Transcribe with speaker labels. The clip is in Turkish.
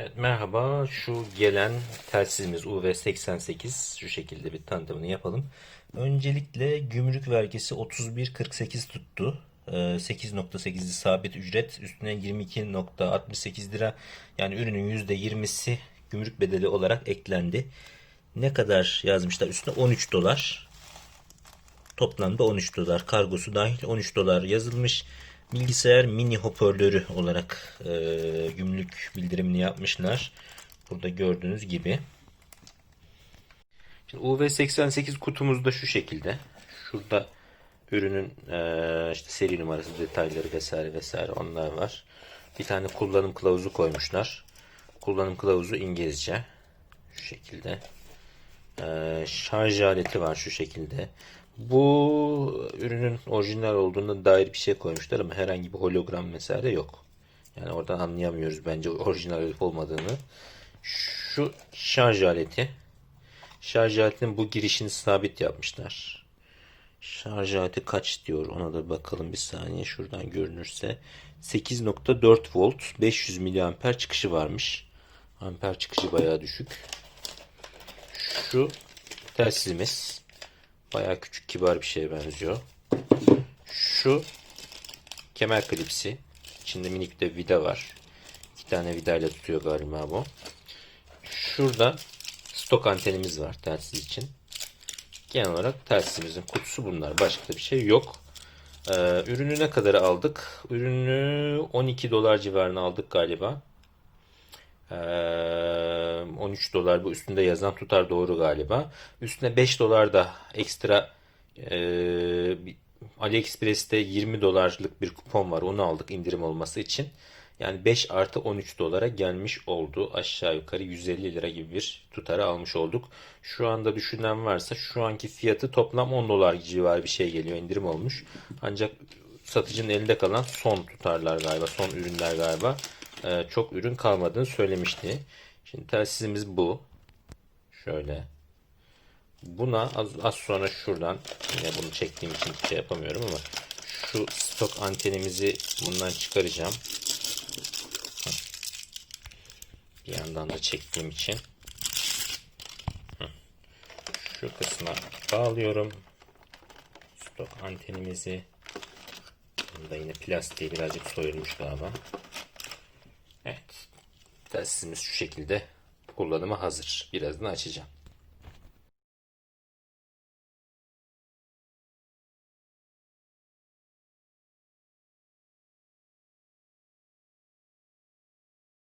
Speaker 1: Evet, merhaba. Şu gelen telsizimiz UV88 şu şekilde bir tanıtımını yapalım. Öncelikle gümrük vergisi 31.48 tuttu. Ee, 8.8'i sabit ücret üstüne 22.68 lira yani ürünün %20'si gümrük bedeli olarak eklendi. Ne kadar yazmışlar üstüne 13 dolar. Toplamda 13 dolar kargosu dahil 13 dolar yazılmış. Bilgisayar mini hoparlörü olarak e, gümrük bildirimini yapmışlar. Burada gördüğünüz gibi. Şimdi UV88 kutumuz da şu şekilde. Şurada ürünün e, işte seri numarası, detayları vesaire vesaire onlar var. Bir tane kullanım kılavuzu koymuşlar. Kullanım kılavuzu İngilizce. Şu şekilde. Ee, şarj aleti var şu şekilde. Bu ürünün orijinal olduğuna dair bir şey koymuşlar ama herhangi bir hologram vesaire yok. Yani oradan anlayamıyoruz bence orijinal olup olmadığını. Şu şarj aleti. Şarj aletinin bu girişini sabit yapmışlar. Şarj aleti kaç diyor ona da bakalım bir saniye şuradan görünürse. 8.4 volt 500 miliamper çıkışı varmış. Amper çıkışı bayağı düşük. Şu telsizimiz bayağı küçük kibar bir şeye benziyor. Şu kemer klipsi. İçinde minik de vida var. İki tane vidayla tutuyor galiba bu. Şurada stok antenimiz var telsiz için. Genel olarak telsizimizin kutusu bunlar. Başka bir şey yok. Ee, ürünü ne kadar aldık? Ürünü 12 dolar civarına aldık galiba. Ee, 13 dolar bu üstünde yazan tutar doğru galiba. Üstüne 5 dolar da ekstra e, AliExpress'te 20 dolarlık bir kupon var. Onu aldık indirim olması için. Yani 5 artı 13 dolara gelmiş oldu. Aşağı yukarı 150 lira gibi bir tutarı almış olduk. Şu anda düşünen varsa şu anki fiyatı toplam 10 dolar civarı bir şey geliyor. indirim olmuş. Ancak satıcının elinde kalan son tutarlar galiba. Son ürünler galiba. Ee, çok ürün kalmadığını söylemişti. Şimdi telsizimiz bu. Şöyle. Buna az, az sonra şuradan yine bunu çektiğim için şey yapamıyorum ama şu stok antenimizi bundan çıkaracağım. Bir yandan da çektiğim için şu kısma bağlıyorum. Stok antenimizi Bunda yine plastiği birazcık soyulmuş galiba. Evet. Telsizimiz şu şekilde kullanıma hazır. Birazdan açacağım.